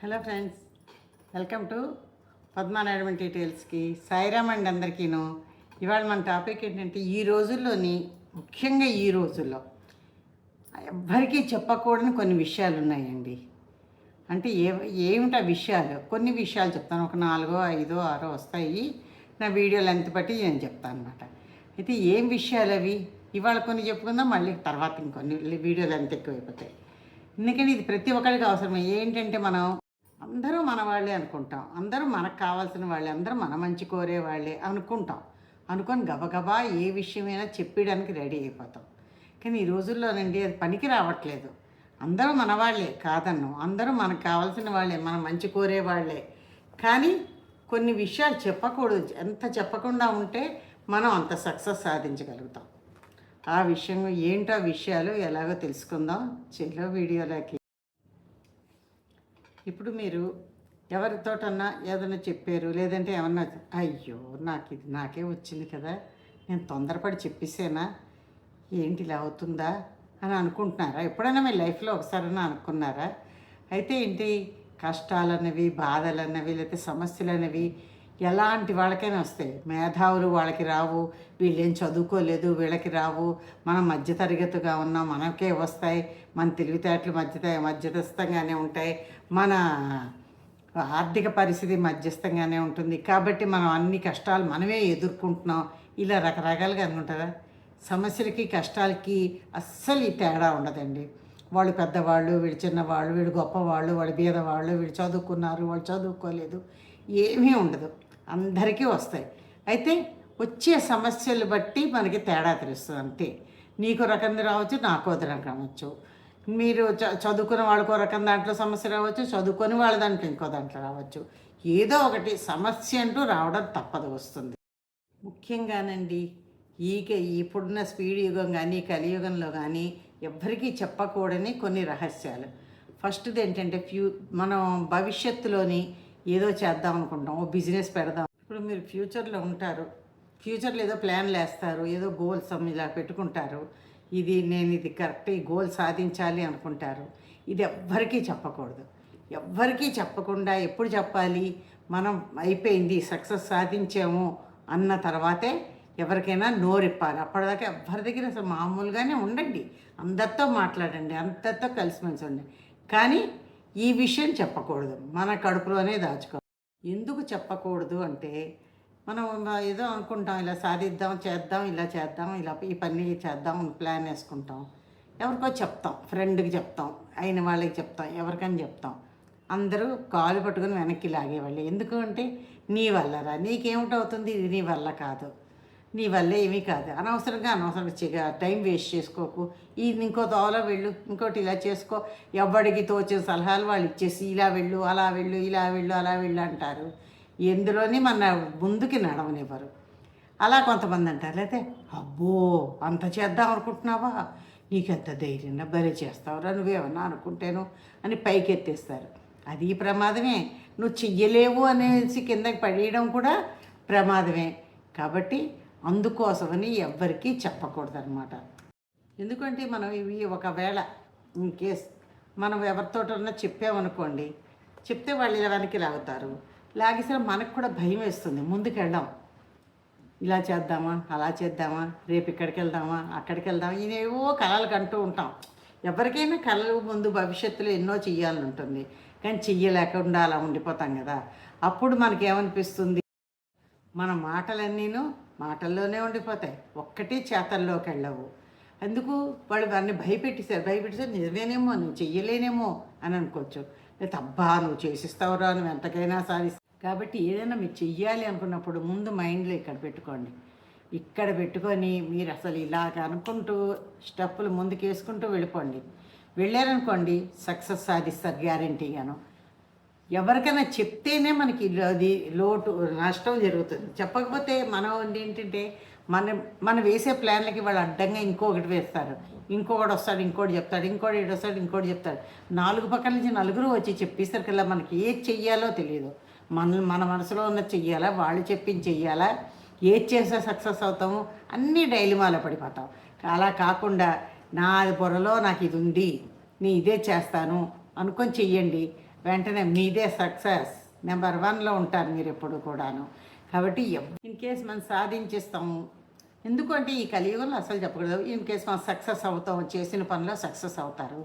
Hello friends welcome to Padmanaidu డీటెయిల్స్కి Sairam and అందరికీను. ఇవాళ మన టాపిక్ ఏంటంటే ఈ రోజుల్లోని ముఖ్యంగా ఈ రోజుల్లో ఎవ్వరికీ చెప్పకూడని కొన్ని విషయాలు ఉన్నాయండి. అంటే ఏ ఏమిటి ఆ విషయాలు? కొన్ని విషయాలు చెప్తాను. ఒక నాలుగో ఐదో ఆరో వస్తాయి. నా వీడియో లెంత్ బట్టి నేను చెప్తాను అనమాట అయితే ఏం విషయాలు అవి? ఇవాళ కొన్ని చెప్పుకుందాం మళ్ళీ తర్వాత ఇంకొన్ని వీడియో లెంత్ ఎక్కువైపోతాయి. ఎందుకంటే ఇది ప్రతి ఒక్కరికి అవసరమే. ఏంటంటే మనం అందరూ మన వాళ్ళే అనుకుంటాం. అందరూ మనకు కావాల్సిన వాళ్ళే అందరూ మన మంచి కోరే వాళ్ళే అనుకుంటాం. అనుకొని గబగబా ఏ విషయమైనా చెప్పడానికి రెడీ అయిపోతాం. కానీ ఈ రోజుల్లోనండి అది పనికి రావట్లేదు. అందరూ మన వాళ్ళే కాదన్ను. అందరూ మనకు కావాల్సిన వాళ్ళే మన మంచి కోరే వాళ్ళే. కానీ కొన్ని విషయాలు చెప్పకూడదు. ఎంత చెప్పకుండా ఉంటే మనం అంత సక్సెస్ సాధించగలుగుతాం. ఆ విషయం ఏంటో విషయాలు ఎలాగో తెలుసుకుందాం. చెల్లో వీడియోలోకి ఇప్పుడు మీరు ఎవరితోటన్నా ఏదైనా చెప్పారు లేదంటే ఏమన్నా అయ్యో నాకు ఇది నాకే వచ్చింది కదా నేను తొందరపడి చెప్పేసేనా? ఏంటి ఇలా అవుతుందా అని అనుకుంటున్నారా? ఎప్పుడైనా మీ లైఫ్లో ఒకసారైనా అనుకున్నారా? అయితే ఏంటి? కష్టాలన్నవి బాధలన్నవి లేకపోతే సమస్యలు అనేవి ఎలాంటి వాళ్ళకైనా వస్తాయి మేధావులు వాళ్ళకి రావు వీళ్ళేం చదువుకోలేదు వీళ్ళకి రావు. మనం మధ్యతరగతిగా ఉన్నాం మనకే వస్తాయి. మన తెలివితేటలు మధ్య మధ్యస్థంగానే ఉంటాయి. మన ఆర్థిక పరిస్థితి మధ్యస్థంగానే ఉంటుంది. కాబట్టి మనం అన్ని కష్టాలు మనమే ఎదుర్కొంటున్నాం. ఇలా రకరకాలుగా అనుకుంటారా? సమస్యలకి కష్టాలకి అస్సలు ఈ తేడా ఉండదండి. వాళ్ళు పెద్దవాళ్ళు వీళ్ళు చిన్నవాళ్ళు వీళ్ళు గొప్పవాళ్ళు వాళ్ళు బీదవాళ్ళు వీళ్ళు చదువుకున్నారు వాళ్ళు చదువుకోలేదు. ఏమీ ఉండదు. అందరికీ వస్తాయి. అయితే వచ్చే సమస్యలు బట్టి మనకి తేడా తెలుస్తుంది అంతే. నీకు రకంది రావచ్చు నాకు ఒక రకం రావచ్చు. మీరు చ చదువుకున్న వాళ్ళకు రకం దాంట్లో సమస్య రావచ్చు చదువుకొని వాళ్ళ దాంట్లో ఇంకో దాంట్లో రావచ్చు. ఏదో ఒకటి సమస్య అంటూ రావడం తప్పదు వస్తుంది. ముఖ్యంగానండి ఈక ఇప్పుడున్న స్పీడ్ యుగం కానీ కలియుగంలో కానీ ఎవ్వరికీ చెప్పకూడని కొన్ని రహస్యాలు. ఫస్ట్ది ఏంటంటే ఫ్యూ మనం భవిష్యత్తులోని ఏదో చేద్దాం అనుకుంటాం ఓ బిజినెస్ పెడదాం. ఇప్పుడు మీరు ఫ్యూచర్లో ఉంటారు ఫ్యూచర్లో ఏదో ప్లాన్లు వేస్తారు ఏదో గోల్స్ ఇలా పెట్టుకుంటారు ఇది నేను ఇది కరెక్ట్ ఈ గోల్ సాధించాలి అనుకుంటారు. ఇది ఎవ్వరికీ చెప్పకూడదు. ఎవ్వరికీ చెప్పకుండా ఎప్పుడు చెప్పాలి మనం అయిపోయింది సక్సెస్ సాధించాము అన్న తర్వాతే ఎవరికైనా నోరిప్పాలి. అప్పటిదాకా ఎవరి దగ్గర అసలు మామూలుగానే ఉండండి. అందరితో మాట్లాడండి అందరితో కలిసిమెలిసి ఉండండి. కానీ ఈ విషయం చెప్పకూడదు. మన కడుపులోనే దాచుకోవాలి ఎందుకు చెప్పకూడదు అంటే మనం ఏదో అనుకుంటాం ఇలా సాధిద్దాం చేద్దాం ఇలా చేద్దాం ఇలా ఈ పని చేద్దాం అని ప్లాన్ వేసుకుంటాం. ఎవరికో చెప్తాం ఫ్రెండ్కి చెప్తాం అయిన వాళ్ళకి చెప్తాం ఎవరికని చెప్తాం. అందరూ కాలు పట్టుకుని వెనక్కి లాగేవాళ్ళు. ఎందుకు అంటే నీ వల్లరా నీకేమిటవుతుంది? ఇది నీ వల్ల కాదు. నీ వల్ల ఏమీ కాదు. అనవసరంగా అనవసరంగా చిగా టైం వేస్ట్ చేసుకోకు. ఇది ఇంకో దోవలో వెళ్ళు. ఇంకోటి ఇలా చేసుకో. ఎవడికి తోచిన సలహాలు వాళ్ళు ఇచ్చేసి ఇలా వెళ్ళు అలా వెళ్ళు ఇలా వెళ్ళు అలా వెళ్ళు అంటారు. ఎందులోని మన ముందుకి నడవనివ్వరు. అలా కొంతమంది అంటారు. అయితే అబ్బో అంత చేద్దాం అనుకుంటున్నావా? నీకెంత ధైర్యం భలే చేస్తావురా నువ్వేమన్నా అనుకుంటేను అని పైకెత్తేస్తారు. అది ప్రమాదమే. నువ్వు చెయ్యలేవు అనేసి కిందకి పడేయడం కూడా ప్రమాదమే. కాబట్టి అందుకోసమని ఎవ్వరికీ చెప్పకూడదు అనమాట ఎందుకంటే మనం ఇవి ఒకవేళ ఇన్ కేస్ మనం ఎవరితోటన్నా చెప్పామనుకోండి చెప్తే వాళ్ళు ఇలా వెనక్కి లాగుతారు. లాగేసిన మనకు కూడా భయం వేస్తుంది. ముందుకు ఇలా చేద్దామా? అలా చేద్దామా? రేపు ఇక్కడికి వెళ్దామా? అక్కడికి వెళ్దామా? ఇవేవో కళలు కంటూ ఉంటాం. ఎవరికైనా కళలు ముందు భవిష్యత్తులో ఎన్నో చెయ్యాలని ఉంటుంది. కానీ చెయ్యలేకుండా అలా ఉండిపోతాం కదా. అప్పుడు మనకేమనిపిస్తుంది? మన మాటలన్నీను మాటల్లోనే ఉండిపోతాయి. ఒక్కటి చేతల్లోకి వెళ్ళవు. అందుకు వాళ్ళు వాడిని భయపెట్టేశారు. భయపెట్టేసారు నిజమేనేమో నువ్వు చెయ్యలేనేమో అని అనుకోవచ్చు. లేదా అబ్బా నువ్వు చేసిస్తావురా నువ్వు ఎంతకైనా సాధిస్తావు కాబట్టి ఏదైనా మీరు చెయ్యాలి అనుకున్నప్పుడు ముందు మైండ్లో ఇక్కడ పెట్టుకోండి. ఇక్కడ పెట్టుకొని మీరు అసలు ఇలాగ అనుకుంటూ స్టెప్పులు ముందుకు వేసుకుంటూ వెళ్ళిపోండి. వెళ్ళారనుకోండి సక్సెస్ సాధిస్తారు గ్యారంటీగాను. ఎవరికైనా చెప్తేనే మనకి అది లోటు నష్టం జరుగుతుంది. చెప్పకపోతే మనం ఏంటంటే మన మనం వేసే ప్లాన్లకి వాళ్ళు అడ్డంగా ఇంకొకటి వేస్తారు. ఇంకొకటి వస్తాడు ఇంకోటి చెప్తాడు ఇంకోటి ఇటు వస్తాడు ఇంకోటి చెప్తాడు. నాలుగు పక్కల నుంచి నలుగురు వచ్చి చెప్పేసరికల్లా మనకి ఏది చెయ్యాలో తెలియదు. మన మన మనసులో ఉన్నది చెయ్యాలా వాళ్ళు చెప్పింది చెయ్యాలా ఏది చేస్తే సక్సెస్ అవుతాము అన్నీ డైలిమాలో పడిపోతాం. అలా కాకుండా నా పొరలో నాకు ఇది ఉంది నేను ఇదే చేస్తాను అనుకొని చెయ్యండి. వెంటనే మీదే సక్సెస్. నెంబర్ వన్లో ఉంటారు మీరు ఎప్పుడు కూడాను. కాబట్టి ఇన్ కేస్ మనం సాధించేస్తాము. ఎందుకంటే ఈ కలియుగంలో అసలు చెప్పకూడదు. ఇన్ కేస్ మనం సక్సెస్ అవుతాం చేసిన పనిలో సక్సెస్ అవుతారు.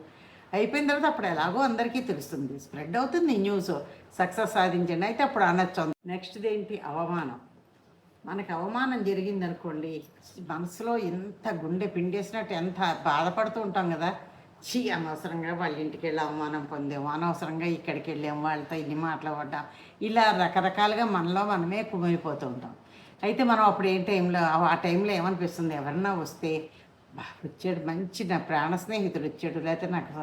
అయిపోయిన తర్వాత అప్పుడు ఎలాగో అందరికీ తెలుస్తుంది. స్ప్రెడ్ అవుతుంది న్యూస్. సక్సెస్ సాధించండి. అయితే అప్పుడు అనొచ్చు. నెక్స్ట్ది ఏంటి అవమానం. మనకి అవమానం జరిగింది అనుకోండి మనసులో ఎంత గుండె పిండేసినట్టు ఎంత బాధపడుతూ ఉంటాం కదా. చీ అనవసరంగా వాళ్ళ ఇంటికి వెళ్ళి అవమానం పొందాము అనవసరంగా ఇక్కడికి వెళ్ళాము వాళ్ళతో ఇన్ని మాట్లాడడం ఇలా రకరకాలుగా మనలో మనమే కుమిలిపోతూ ఉంటాం. అయితే మనం అప్పుడు ఏ టైంలో ఆ టైంలో ఏమనిపిస్తుంది? ఎవరన్నా వస్తే వచ్చాడు మంచి నా ప్రాణ స్నేహితుడు వచ్చాడు లేకపోతే నాకు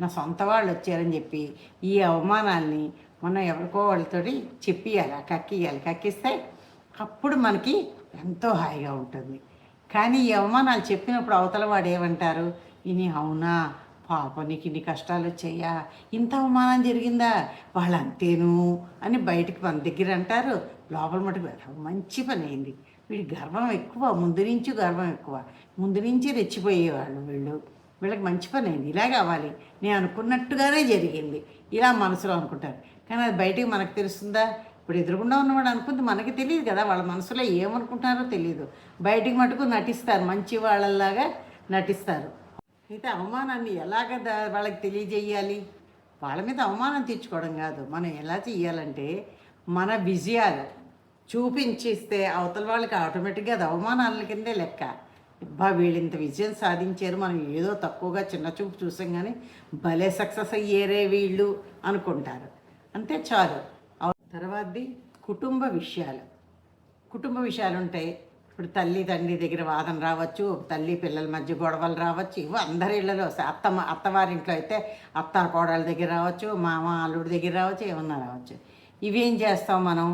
నా సొంత వాళ్ళు వచ్చారని చెప్పి ఈ అవమానాల్ని మనం ఎవరికో వాళ్ళతోటి చెప్పియాలి కక్కియాలి కక్కిస్తే అప్పుడు మనకి ఎంతో హాయిగా ఉంటుంది. కానీ ఈ అవమానాలు చెప్పినప్పుడు అవతల వాడు ఏమంటారు? ఇని అవునా? పాప నీకు ఇన్ని కష్టాలు వచ్చాయా? ఇంత అవమానం జరిగిందా? వాళ్ళు అంతేను అని బయటికి మన దగ్గర అంటారు. లోపల మటుకు మంచి పని అయింది. వీడి గర్వం ఎక్కువ ముందు నుంచి గర్వం ఎక్కువ. ముందు నుంచి రెచ్చిపోయేవాళ్ళు వీళ్ళు. వీళ్ళకి మంచి పని అయింది. ఇలా అవ్వాలి. నేను అనుకున్నట్టుగానే జరిగింది. ఇలా మనసులో అనుకుంటారు. కానీ అది బయటికి మనకు తెలుస్తుందా? ఇప్పుడు ఎదురుకుండా ఉన్నవాడు అనుకుంది మనకి తెలియదు కదా. వాళ్ళ మనసులో ఏమనుకుంటున్నారో తెలియదు బయటికి మటుకు నటిస్తారు. మంచి వాళ్ళలాగా నటిస్తారు. అయితే అవమానాన్ని ఎలాగ దా- వాళ్ళకి తెలియజేయాలి? వాళ్ళ మీద అవమానం తెచ్చుకోవడం కాదు. మనం ఎలా చేయాలంటే మన విజయాలు చూపించిస్తే అవతల వాళ్ళకి ఆటోమేటిక్గా అది అవమానాల కిందే లెక్క. బా వీళ్ళు ఇంత విజయం సాధించారు. మనం ఏదో తక్కువగా చిన్న చూపు చూసాం కానీ భలే సక్సెస్ అయ్యేరే వీళ్ళు అనుకుంటారు. అంతే చాలు. తర్వాతది కుటుంబ విషయాలు. కుటుంబ విషయాలు ఉంటాయి ఇప్పుడు తల్లి తండ్రి దగ్గర వాదన రావచ్చు తల్లి పిల్లల మధ్య గొడవలు రావచ్చు ఇవి అందరి ఇళ్ళలో వస్తాయి అత్త అత్తవారింట్లో అయితే అత్త కోడల దగ్గర రావచ్చు మామ అల్లుడి దగ్గర రావచ్చు ఏమన్నా రావచ్చు. ఇవేం చేస్తాం మనం?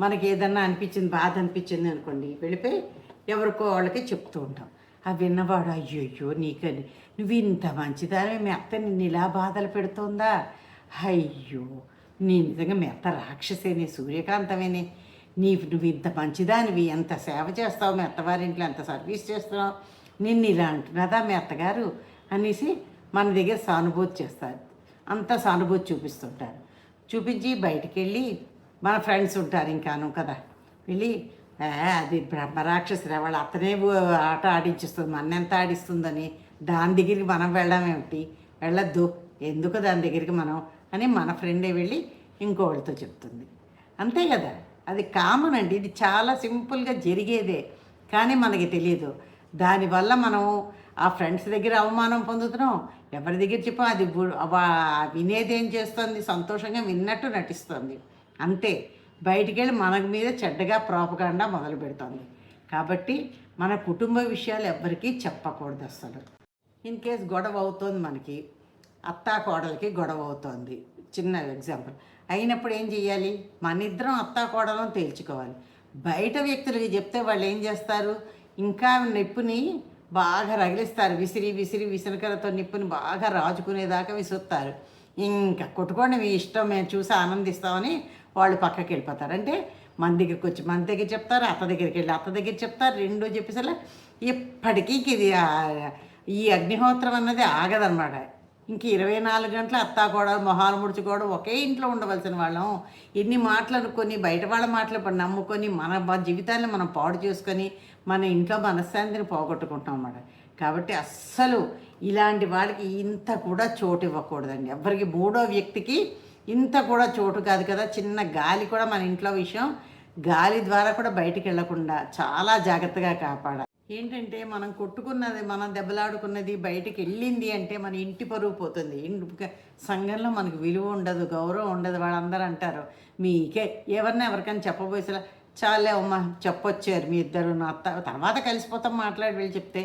మనకి ఏదన్నా అనిపించింది బాధ అనిపించింది అనుకోండి వెళ్ళిపోయి ఎవరికో వాళ్ళకి చెప్తూ ఉంటాం. ఆ విన్నవాడు అయ్యో నీకని నువ్వు ఇంత మంచిదానివి మీ అత్త నిన్ను ఇలా బాధలు పెడుతుందా? అయ్యో నీ నిజంగా మీ అత్త రాక్షసేని సూర్యకాంతమేనే. నీ నువ్వు ఇంత మంచిదానివి ఎంత సేవ చేస్తావు మీ అత్తవారింట్లో ఎంత సర్వీస్ చేస్తున్నావు నిన్ను ఇలా అంటున్నదా మీ అత్తగారు అనేసి మన దగ్గర సానుభూతి చేస్తారు. అంత సానుభూతి చూపిస్తుంటారు. చూపించి బయటికి వెళ్ళి మన ఫ్రెండ్స్ ఉంటారు ఇంకాను కదా. వెళ్ళి అది బ్రహ్మరాక్షసురా వాళ్ళ అతనే ఆట ఆడించిస్తుంది మన ఎంత ఆడిస్తుందని దాని దగ్గరికి మనం వెళ్ళడం ఏమిటి? వెళ్ళొద్దు ఎందుకు దాని దగ్గరికి మనం? అని మన ఫ్రెండే వెళ్ళి ఇంకోళ్ళతో చెప్తుంది. అంతే కదా. అది కామన్ అండి. ఇది చాలా సింపుల్గా జరిగేదే. కానీ మనకి తెలియదు దానివల్ల మనం ఆ ఫ్రెండ్స్ దగ్గర అవమానం పొందుతున్నాం. ఎవరి దగ్గర చెప్పాం? అది వినేదేం చేస్తుంది? సంతోషంగా విన్నట్టు నటిస్తుంది. అంతే. బయటికి వెళ్ళి మన మీద చెడ్డగా ప్రాపగాండా మొదలు పెడుతుంది. కాబట్టి మన కుటుంబ విషయాలు ఎవ్వరికీ చెప్పకూడదు అసలు ఇన్ కేస్ గొడవ అవుతుంది మనకి అత్తా కోడలకి గొడవ అవుతోంది. చిన్న ఎగ్జాంపుల్. అయినప్పుడు ఏం చేయాలి మన ఇద్దరం అత్తాకోడలను తేల్చుకోవాలి. బయట వ్యక్తులకి చెప్తే వాళ్ళు ఏం చేస్తారు? ఇంకా నిప్పుని బాగా రగిలిస్తారు. విసిరి విసిరి విసిరికరతో నిప్పుని బాగా రాజుకునేదాకా విసురుతారు. ఇంకా కొట్టుకోండి మీ ఇష్టం మేము చూసి ఆనందిస్తామని వాళ్ళు పక్కకి వెళ్ళిపోతారు. అంటే మన దగ్గరికి వచ్చి మన దగ్గర చెప్తారు అత్త దగ్గరికి వెళ్ళి అత్త దగ్గర చెప్తారు. రెండు చెప్పేసరి ఎప్పటికీ ఇది ఈ అగ్నిహోత్రం అన్నది ఆగదన్నమాట. ఇంక ఇరవై నాలుగు గంటలు అత్తా కూడా మొహాలు ముడుచుకోవడం ఒకే ఇంట్లో ఉండవలసిన వాళ్ళం. ఎన్ని మాటలు అనుకొని బయట వాళ్ళ మాటలు నమ్ముకొని మన జీవితాన్ని మనం పాడు చేసుకొని మన ఇంట్లో మనశ్శాంతిని పోగొట్టుకుంటాం అన్నమాట. కాబట్టి అస్సలు ఇలాంటి వాళ్ళకి ఇంత కూడా చోటు ఇవ్వకూడదండి. ఎవరికి మూడో వ్యక్తికి ఇంత కూడా చోటు కాదు కదా. చిన్న గాలి కూడా మన ఇంట్లో విషయం. గాలి ద్వారా కూడా బయటికి వెళ్ళకుండా చాలా జాగ్రత్తగా కాపాడాలి. ఏంటంటే మనం కొట్టుకున్నది మనం దెబ్బలాడుకున్నది బయటికి వెళ్ళింది అంటే మన ఇంటి పరువు పోతుంది. ఇంటి సంఘంలో మనకు విలువ ఉండదు గౌరవం ఉండదు వాళ్ళందరూ అంటారు. మీకే ఎవరిని ఎవరికైనా చెప్పబోయేసలా చాలే అమ్మ చెప్పొచ్చారు మీ ఇద్దరు నా అత్త తర్వాత కలిసిపోతాం మాట్లాడి వెళ్ళి చెప్తే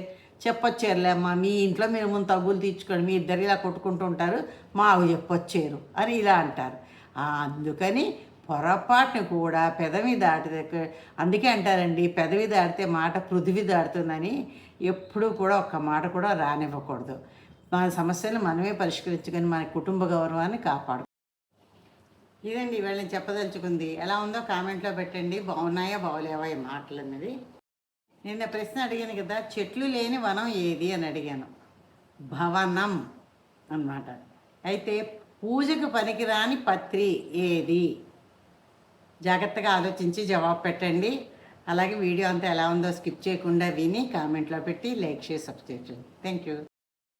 చెప్పొచ్చారులే అమ్మా మీ ఇంట్లో మీరు ముందు తగ్గులు తీర్చుకోండి మీ ఇద్దరు ఇలా కొట్టుకుంటూ ఉంటారు మాకు చెప్పొచ్చారు అని ఇలా అంటారు. అందుకని పొరపాటును కూడా పెదవి దాటితే అందుకే అంటారండి పెదవి దాటితే మాట పృథివి దాటుతుందని ఎప్పుడూ కూడా ఒక్క మాట కూడా రానివ్వకూడదు. మన సమస్యలు మనమే పరిష్కరించుకొని మన కుటుంబ గౌరవాన్ని కాపాడు. ఇదండి ఇవాళ నేను చెప్పదలుచుకుంది. ఎలా ఉందో కామెంట్లో పెట్టండి. బాగున్నాయా బాగోలేవా ఈ మాటలు అన్నది నిన్న ప్రశ్న అడిగాను కదా చెట్లు లేని వనం ఏది అని అడిగాను. భవనం అన్నమాట. అయితే పూజకు పనికిరాని పత్రి ఏది? జాగ్రత్తగా ఆలోచించి జవాబు పెట్టండి. అలాగే వీడియో అంతా ఎలా ఉందో స్కిప్ చేయకుండా విని కామెంట్లో పెట్టి లైక్ చేసి సబ్స్క్రైబ్ చేయండి. Thank you